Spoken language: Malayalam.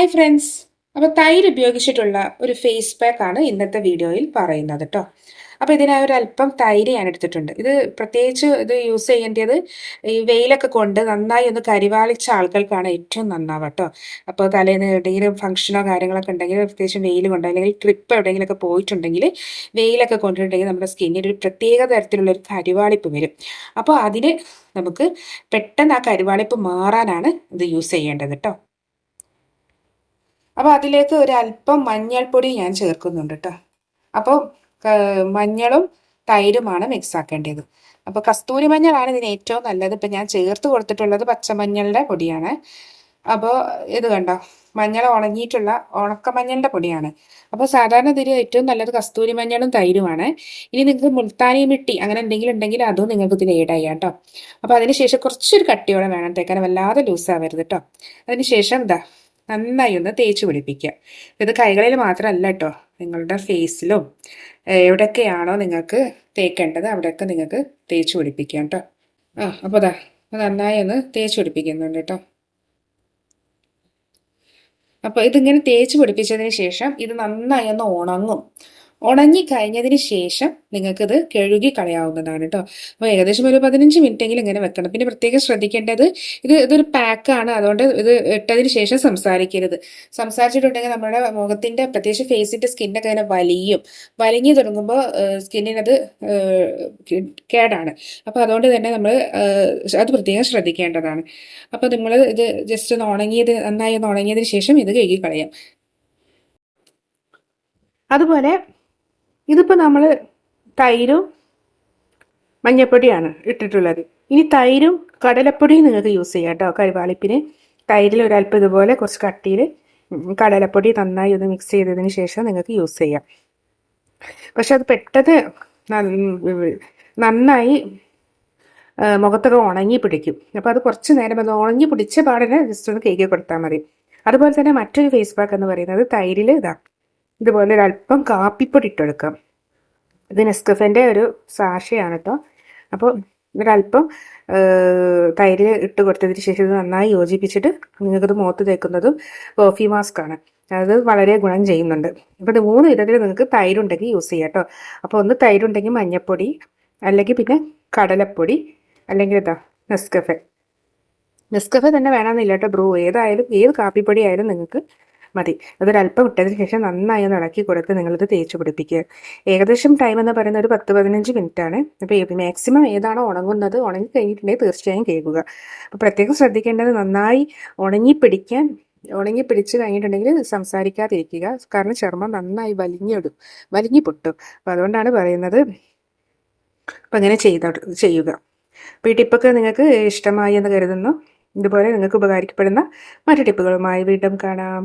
ഹായ് ഫ്രണ്ട്സ് അപ്പോൾ തൈര് ഉപയോഗിച്ചിട്ടുള്ള ഒരു ഫേസ് പാക്ക് ആണ് ഇന്നത്തെ വീഡിയോയിൽ പറയുന്നത് കേട്ടോ അപ്പോൾ ഇതിനായി ഒരു അല്പം തൈര് ഞാൻ എടുത്തിട്ടുണ്ട്. ഇത് പ്രത്യേകിച്ച് ഇത് യൂസ് ചെയ്യേണ്ടത് ഈ വെയിലൊക്കെ കൊണ്ട് നന്നായി ഒന്ന് കരിവാളിച്ച ആൾക്കാർക്കാണ് ഏറ്റവും നന്നാവുക കേട്ടോ അപ്പോൾ തലേന്ന് എവിടെയെങ്കിലും ഫംഗ്ഷനോ കാര്യങ്ങളൊക്കെ ഉണ്ടെങ്കിൽ പ്രത്യേകിച്ച് വെയിൽ കൊണ്ട് അല്ലെങ്കിൽ ട്രിപ്പ് എവിടെയെങ്കിലുമൊക്കെ പോയിട്ടുണ്ടെങ്കിൽ വെയിലൊക്കെ കൊണ്ടിട്ടുണ്ടെങ്കിൽ നമ്മുടെ സ്കിന്നിന് ഒരു പ്രത്യേക തരത്തിലുള്ള ഒരു കരിവാളിപ്പ് വരും. അപ്പോൾ അതിന് നമുക്ക് പെട്ടെന്ന് ആ കരിവാളിപ്പ് മാറാനാണ് ഇത് യൂസ് ചെയ്യേണ്ടത് കേട്ടോ അപ്പോൾ അതിലേക്ക് ഒരു അല്പം മഞ്ഞൾപ്പൊടി ഞാൻ ചേർക്കുന്നുണ്ട് കേട്ടോ അപ്പോൾ മഞ്ഞളും തൈരുമാണ് മിക്സ് ആക്കേണ്ടത്. അപ്പോൾ കസ്തൂരി മഞ്ഞളാണ് ഇതിന് ഏറ്റവും നല്ലത്. ഇപ്പം ഞാൻ ചേർത്ത് കൊടുത്തിട്ടുള്ളത് പച്ചമഞ്ഞളുടെ പൊടിയാണ്. അപ്പോൾ ഇത് കണ്ടോ? മഞ്ഞൾ ഉണങ്ങിയിട്ടുള്ള ഉണക്കമഞ്ഞളുടെ പൊടിയാണ്. അപ്പോൾ സാധാരണ ഇതിന് ഏറ്റവും നല്ലത് കസ്തൂരി മഞ്ഞളും തൈരുമാണ്. ഇനി നിങ്ങൾക്ക് മുൾത്താനി മിട്ടി അങ്ങനെ എന്തെങ്കിലും ഉണ്ടെങ്കിൽ അതും നിങ്ങൾക്ക് ഇതിൽ ഏഡ് ചെയ്യാം കേട്ടോ അപ്പോൾ അതിന് ശേഷം കുറച്ചൊരു കട്ടിയോടെ വേണം തേക്കാൻ. വല്ലാതെ ലൂസ് ആവരുത് കേട്ടോ അതിന് ശേഷം ഇതാ നന്നായി ഒന്ന് തേച്ച് പിടിപ്പിക്കുക ഇത് കൈകളിൽ മാത്രമല്ല കേട്ടോ നിങ്ങളുടെ ഫേസിലും എവിടെയൊക്കെയാണോ നിങ്ങൾക്ക് തേക്കേണ്ടത് അവിടെയൊക്കെ നിങ്ങൾക്ക് തേച്ച് പിടിപ്പിക്കാം കേട്ടോ ആ അപ്പോൾ അതാ നന്നായി ഒന്ന് തേച്ച് പിടിപ്പിക്കുന്നുണ്ട് കേട്ടോ അപ്പോൾ ഇതിങ്ങനെ തേച്ച് പിടിപ്പിച്ചതിന് ശേഷം ഇത് നന്നായി ഒന്ന് ഉണങ്ങും. ഉണങ്ങി കഴിഞ്ഞതിന് ശേഷം നിങ്ങൾക്കിത് കഴുകി കളയാവുന്നതാണ് കേട്ടോ അപ്പോൾ ഏകദേശം ഒരു പതിനഞ്ച് മിനിറ്റെങ്കിലും ഇങ്ങനെ വെക്കണം. പിന്നെ പ്രത്യേകം ശ്രദ്ധിക്കേണ്ടത് ഇത് ഇതൊരു പാക്കാണ്. അതുകൊണ്ട് ഇത് ഇട്ടതിന് ശേഷം സംസാരിക്കരുത്. സംസാരിച്ചിട്ടുണ്ടെങ്കിൽ നമ്മുടെ മുഖത്തിന്റെ പ്രത്യേകിച്ച് ഫേസിന്റെ സ്കിന്നൊക്കെ ഇങ്ങനെ വലിയും. വലിഞ്ഞു തുടങ്ങുമ്പോൾ സ്കിന്നിനത് കേടാണ്. അപ്പോൾ അതുകൊണ്ട് തന്നെ നമ്മൾ അത് പ്രത്യേകം ശ്രദ്ധിക്കേണ്ടതാണ്. അപ്പോൾ നിങ്ങൾ ഇത് ജസ്റ്റ് ഒന്ന് ഉണങ്ങിയത് നന്നായി ഒന്ന് ഉണങ്ങിയതിന് ശേഷം ഇത് കഴുകി കളയാം അതുപോലെ ഇതിപ്പോൾ നമ്മൾ തൈരും മഞ്ഞപ്പൊടിയാണ് ഇട്ടിട്ടുള്ളത്. ഇനി തൈരും കടലപ്പൊടിയും നിങ്ങൾക്ക് യൂസ് ചെയ്യാം കേട്ടോ കരിവാളിപ്പിന്. തൈരിൽ ഒരല്പം ഇതുപോലെ കുറച്ച് കട്ടിയിൽ കടലപ്പൊടി നന്നായി ഒന്ന് മിക്സ് ചെയ്തതിന് ശേഷം നിങ്ങൾക്ക് യൂസ് ചെയ്യാം. പക്ഷെ അത് പെട്ടെന്ന് നന്നായി മുഖത്തൊക്കെ ഉണങ്ങി പിടിക്കും. അപ്പോൾ അത് കുറച്ച് നേരം അത് ഉണങ്ങി പിടിച്ച പാടിനെ ജസ്റ്റ് ഒന്ന് കേക്ക് കൊടുത്താൽ മതി. അതുപോലെ തന്നെ മറ്റൊരു ഫേസ് പാക്ക് എന്ന് പറയുന്നത് തൈരിൽ ഇതാ. ഇതുപോലെ ഒരു അല്പം കാപ്പിപ്പൊടി ഇട്ടെടുക്കാം. ഇത് നെസ്കഫന്റെ ഒരു സാഷയാണ് കേട്ടോ അപ്പോൾ ഒരല്പം തൈര് ഇട്ട് കൊടുത്തതിന് ശേഷം ഇത് നന്നായി യോജിപ്പിച്ചിട്ട് നിങ്ങൾക്കത് മുഖത്ത് തേക്കുന്നതും കോഫി മാസ്ക് ആണ് അത് വളരെ ഗുണം ചെയ്യുന്നുണ്ട്. അപ്പോൾ ഇത് മൂന്ന് വിധത്തിൽ നിങ്ങൾക്ക് തൈരുണ്ടെങ്കിൽ യൂസ് ചെയ്യാം കേട്ടോ അപ്പോൾ ഒന്ന് തൈരുണ്ടെങ്കിൽ മഞ്ഞൾപ്പൊടി അല്ലെങ്കിൽ പിന്നെ കടലപ്പൊടി അല്ലെങ്കിൽ എന്താ നെസ്കഫെ. നെസ്കഫെ തന്നെ വേണമെന്നില്ല കേട്ടോ ബ്രൂ. ഏതായാലും ഏത് കാപ്പിപ്പൊടി ആയാലും നിങ്ങൾക്ക് മതി. അതൊരല്പം ഇട്ടതിന് ശേഷം നന്നായി ഒന്ന് ഇളക്കി കൊടുത്ത് നിങ്ങളിത് തേച്ച് പിടിപ്പിക്കുക ഏകദേശം ടൈം എന്ന് പറയുന്നത് ഒരു പത്ത് പതിനഞ്ച് മിനിറ്റ് ആണ്. അപ്പോൾ മാക്സിമം ഏതാണോ ഉണങ്ങുന്നത്? ഉണങ്ങി കഴിഞ്ഞിട്ടുണ്ടെങ്കിൽ തീർച്ചയായും കേൾക്കുക. അപ്പോൾ പ്രത്യേകം ശ്രദ്ധിക്കേണ്ടത് നന്നായി ഉണങ്ങി പിടിക്കാൻ ഉണങ്ങി പിടിച്ച് കഴിഞ്ഞിട്ടുണ്ടെങ്കിൽ സംസാരിക്കാതിരിക്കുക. കാരണം ചർമ്മം നന്നായി വലിഞ്ഞിടും വലിഞ്ഞു പൊട്ടും. അപ്പോൾ അതുകൊണ്ടാണ് പറയുന്നത് അപ്പം അങ്ങനെ ചെയ്ത ചെയ്യുക. അപ്പോൾ ഈ ടിപ്പൊക്കെ നിങ്ങൾക്ക് ഇഷ്ടമായി എന്ന് കരുതുന്നു. ഇതുപോലെ നിങ്ങൾക്ക് ഉപകാരിക്കപ്പെടുന്ന മറ്റു ടിപ്പുകളുമായി വീണ്ടും കാണാം.